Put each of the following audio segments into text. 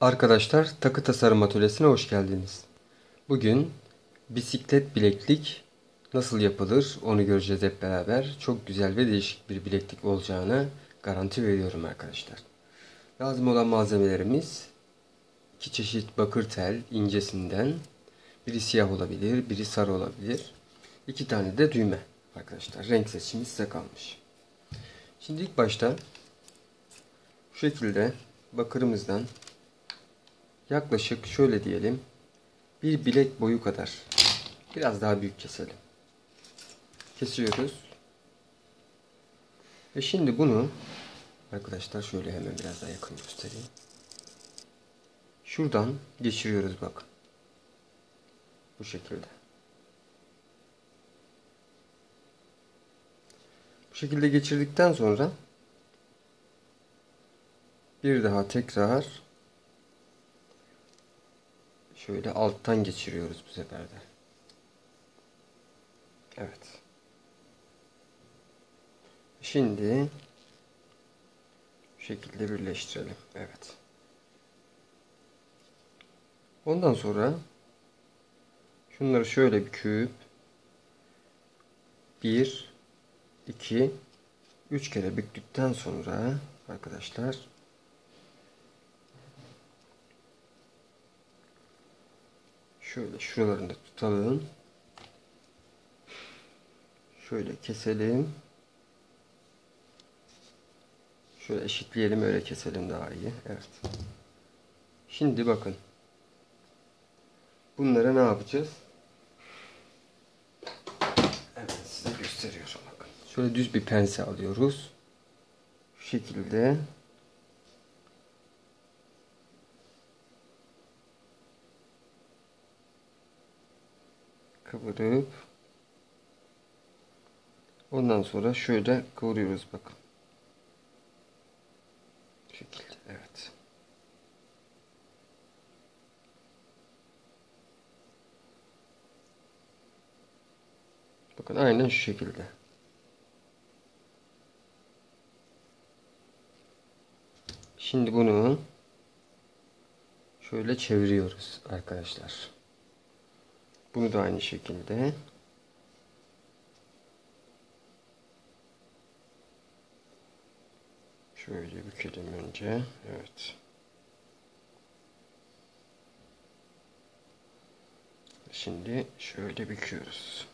Arkadaşlar takı tasarım atölyesine hoş geldiniz. Bugün bisiklet bileklik nasıl yapılır onu göreceğiz hep beraber. Çok güzel ve değişik bir bileklik olacağını garanti veriyorum arkadaşlar. Lazım olan malzemelerimiz iki çeşit bakır tel incesinden biri siyah olabilir, biri sarı olabilir. İki tane de düğme arkadaşlar. Renk seçimi size kalmış. Şimdi ilk başta şu şekilde bakırımızdan yaklaşık şöyle diyelim bir bilek boyu kadar biraz daha büyük keselim. Kesiyoruz. Ve şimdi bunu arkadaşlar şöyle hemen biraz daha yakın göstereyim. Şuradan geçiriyoruz bak. Bu şekilde. Bu şekilde geçirdikten sonra bir daha tekrar şöyle alttan geçiriyoruz bu sefer de. Evet. Şimdi bu şekilde birleştirelim. Evet. Ondan sonra şunları şöyle bir küp 1 2 3 kere büktükten sonra arkadaşlar şöyle şuralarını tutalım. Şöyle keselim. Şöyle eşitleyelim öyle keselim daha iyi. Evet. Şimdi bakın. Bunlara ne yapacağız? Evet size gösteriyorum bakın. Şöyle düz bir pense alıyoruz. Şu şekilde kıvırıp ondan sonra şöyle kıvırıyoruz bakın. Şekilde evet. Bakın aynen şu şekilde. Şimdi bunu şöyle çeviriyoruz arkadaşlar. Bunu da aynı şekilde şöyle bükelim önce. Evet. Şimdi şöyle büküyoruz.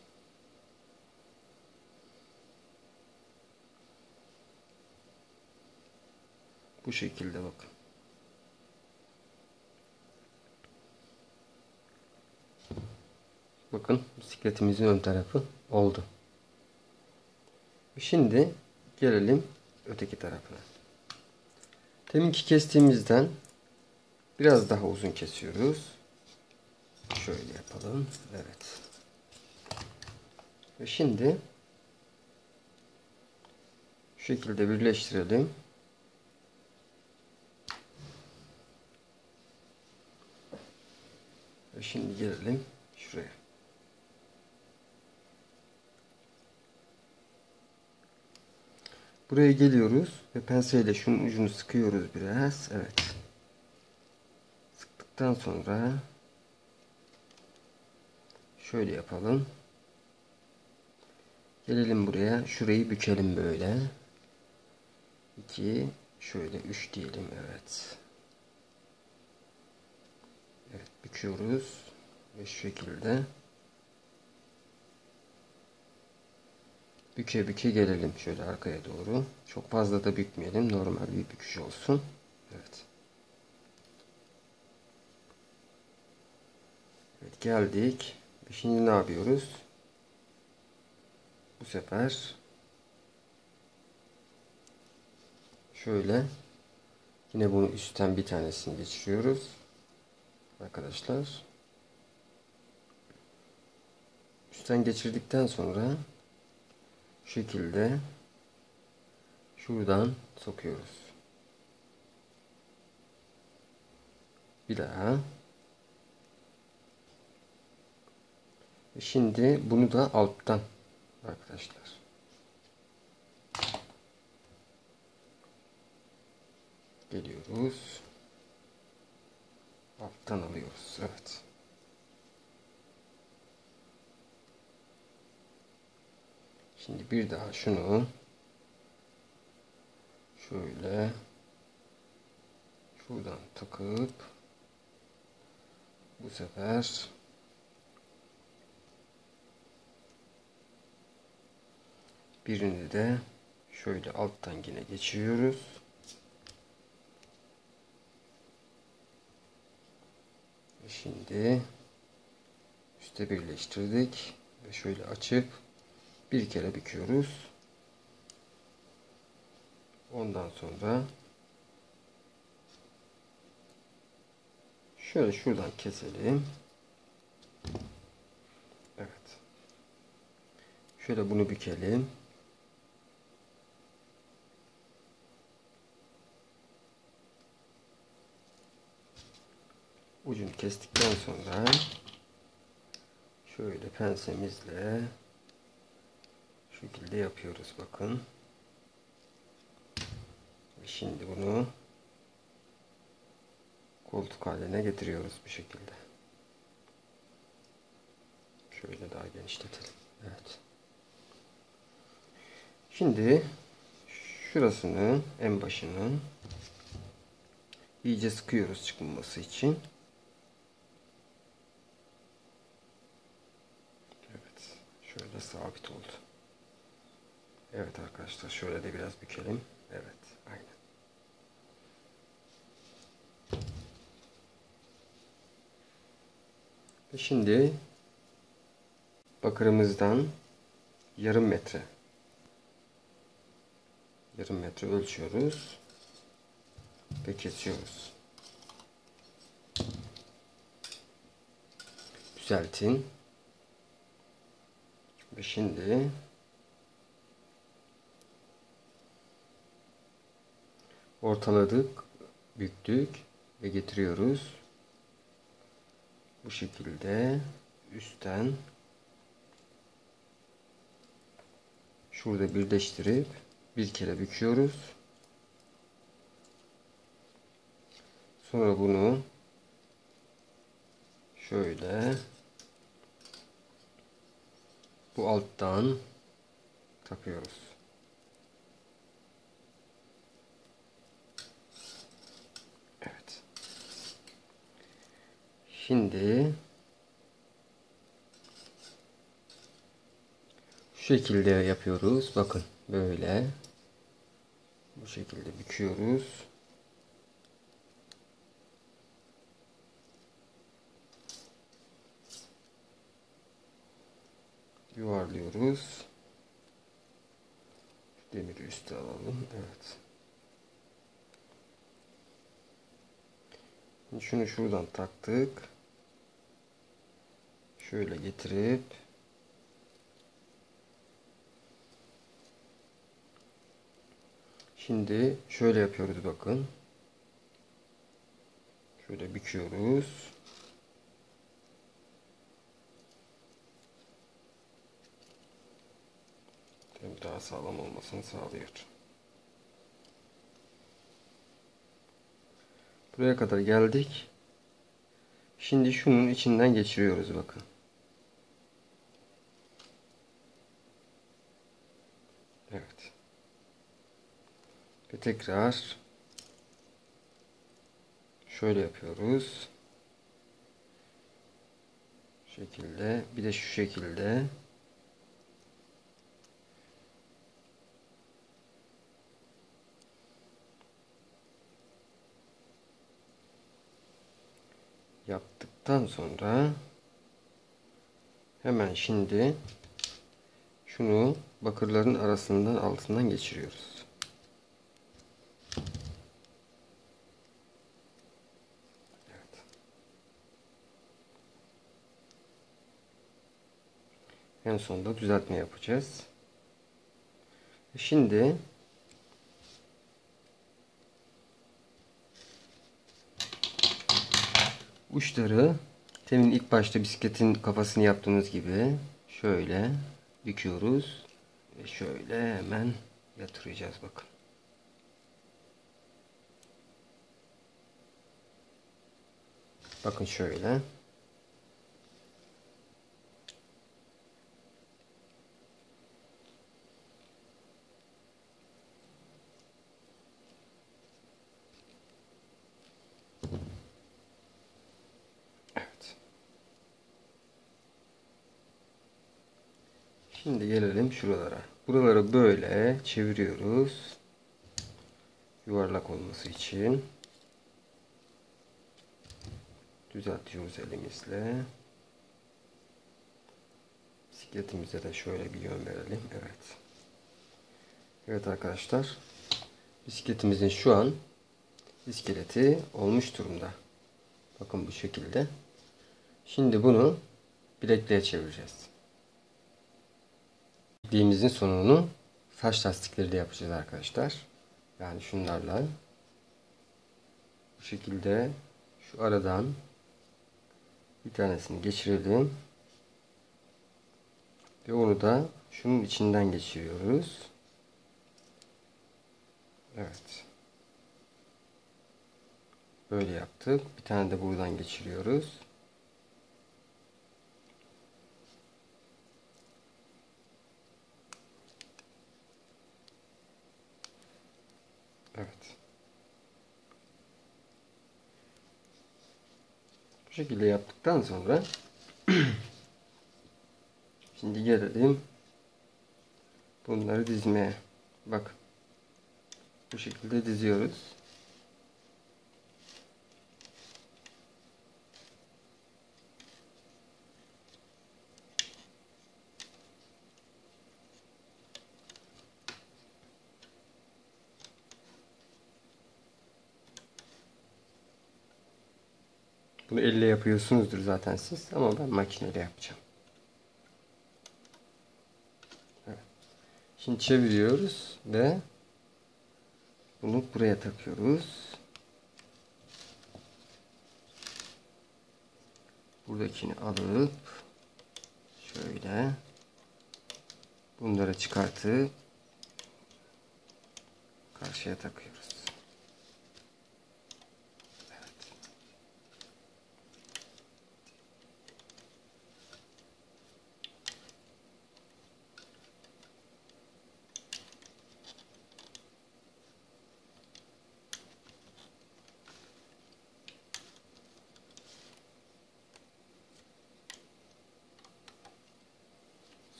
Bu şekilde bakın. Bakın bisikletimizin ön tarafı oldu. Şimdi gelelim öteki tarafına. Deminki kestiğimizden biraz daha uzun kesiyoruz. Şöyle yapalım. Evet. Ve şimdi şu şekilde birleştirelim. Ve şimdi gelelim şuraya. Buraya geliyoruz ve penseyle şunun ucunu sıkıyoruz biraz. Evet. Sıktıktan sonra şöyle yapalım. Gelelim buraya. Şurayı bükelim böyle. 2 şöyle 3 diyelim. Evet. Evet büküyoruz. Ve şu şekilde büke büke gelelim şöyle arkaya doğru. Çok fazla da bükmeyelim. Normal bir büküş olsun. Evet. Evet geldik. Şimdi ne yapıyoruz? Bu sefer şöyle yine bunu üstten bir tanesini geçiriyoruz. Arkadaşlar. Üstten geçirdikten sonra şekilde şuradan sokuyoruz. Bir daha. Şimdi bunu da alttan arkadaşlar. Geliyoruz. alttan alıyoruz. Evet. Şimdi bir daha şunu şöyle şuradan takıp bu sefer birini de şöyle alttan yine geçiriyoruz. Şimdi üste birleştirdik ve şöyle açıp bir kere büküyoruz. Ondan sonra şöyle şuradan keselim. Evet. Şöyle bunu bükelim. Ucunu kestikten sonra şöyle pensemizle şekilde yapıyoruz bakın. Şimdi bunu koltuk haline getiriyoruz bu şekilde. Şöyle daha genişletelim. Evet. Şimdi şurasını en başının iyice sıkıyoruz çıkmaması için. Evet. Şöyle sabit oldu. Evet arkadaşlar şöyle de biraz bükelim. Evet. Aynen. Ve şimdi bakırımızdan yarım metre yarım metre ölçüyoruz ve kesiyoruz. Düzeltin. Ve şimdi ortaladık, büktük ve getiriyoruz. Bu şekilde üstten şurada birleştirip bir kere büküyoruz. Sonra bunu şöyle bu alttan takıyoruz. Evet. Şimdi şu şekilde yapıyoruz. Bakın böyle bu şekilde büküyoruz. yuvarlıyoruz. Demiri üste alalım. Evet. Şunu şuradan taktık. Şöyle getirip Şimdi şöyle yapıyoruz bakın. Şöyle büküyoruz. Daha sağlam olmasını sağlıyor. Buraya kadar geldik. Şimdi şunun içinden geçiriyoruz bakın. Evet. Ve tekrar şöyle yapıyoruz. Şu şekilde bir de şu şekilde yaptıktan sonra hemen şimdi şunu bakırların arasından altından geçiriyoruz. Evet. En sonunda düzeltme yapacağız. Şimdi uçları temin ilk başta bisikletin kafasını yaptığımız gibi şöyle büküyoruz ve şöyle hemen yatıracağız bakın. Bakın şöyle. Evet. Şimdi gelelim şuralara. Buraları böyle çeviriyoruz. Yuvarlak olması için. Düzeltiyoruz elimizle. Bisikletimize de şöyle bir yön verelim. Evet. Evet arkadaşlar. Bisikletimizin şu an iskeleti olmuş durumda. Bakın bu şekilde. Şimdi bunu bilekliğe çevireceğiz. Bilekliğimizin sonunu saç lastikleri de yapacağız arkadaşlar. Yani şunlarla bu şekilde şu aradan bir tanesini geçirelim. Ve onu da şunun içinden geçiriyoruz. Evet. Böyle yaptık. Bir tane de buradan geçiriyoruz. Evet. Bu şekilde yaptıktan sonra şimdi gelelim bunları dizmeye. Bak. Bu şekilde diziyoruz. Bunu elle yapıyorsunuzdur zaten siz ama ben makineyle yapacağım. Evet. Şimdi çeviriyoruz ve bunu buraya takıyoruz. Buradakini alıp şöyle bunları çıkartıp karşıya takıyoruz.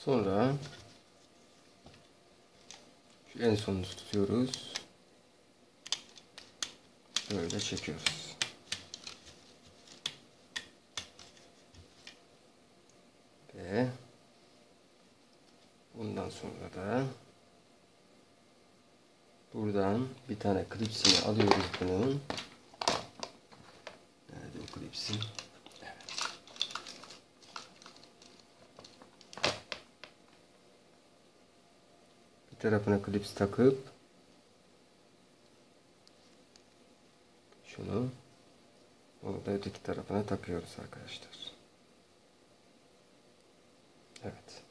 Sonra şu en sonunu tutuyoruz. Böyle çekiyoruz. Ve bundan sonra da buradan bir tane klipsini alıyoruz bunun. Nerede o klipsin? bir tarafına klips takıp şunu onu da öteki tarafına takıyoruz arkadaşlar. Evet.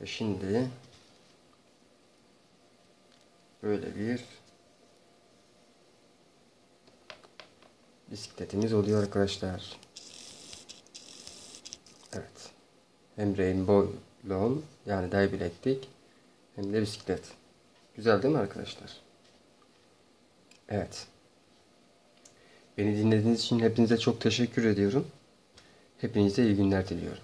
Ve şimdi böyle bir bisikletimiz oluyor arkadaşlar. Evet. Hem rainbow lawn yani day bileklik hem de bisiklet. Güzel değil mi arkadaşlar? Evet. Beni dinlediğiniz için hepinize çok teşekkür ediyorum. Hepinize iyi günler diliyorum.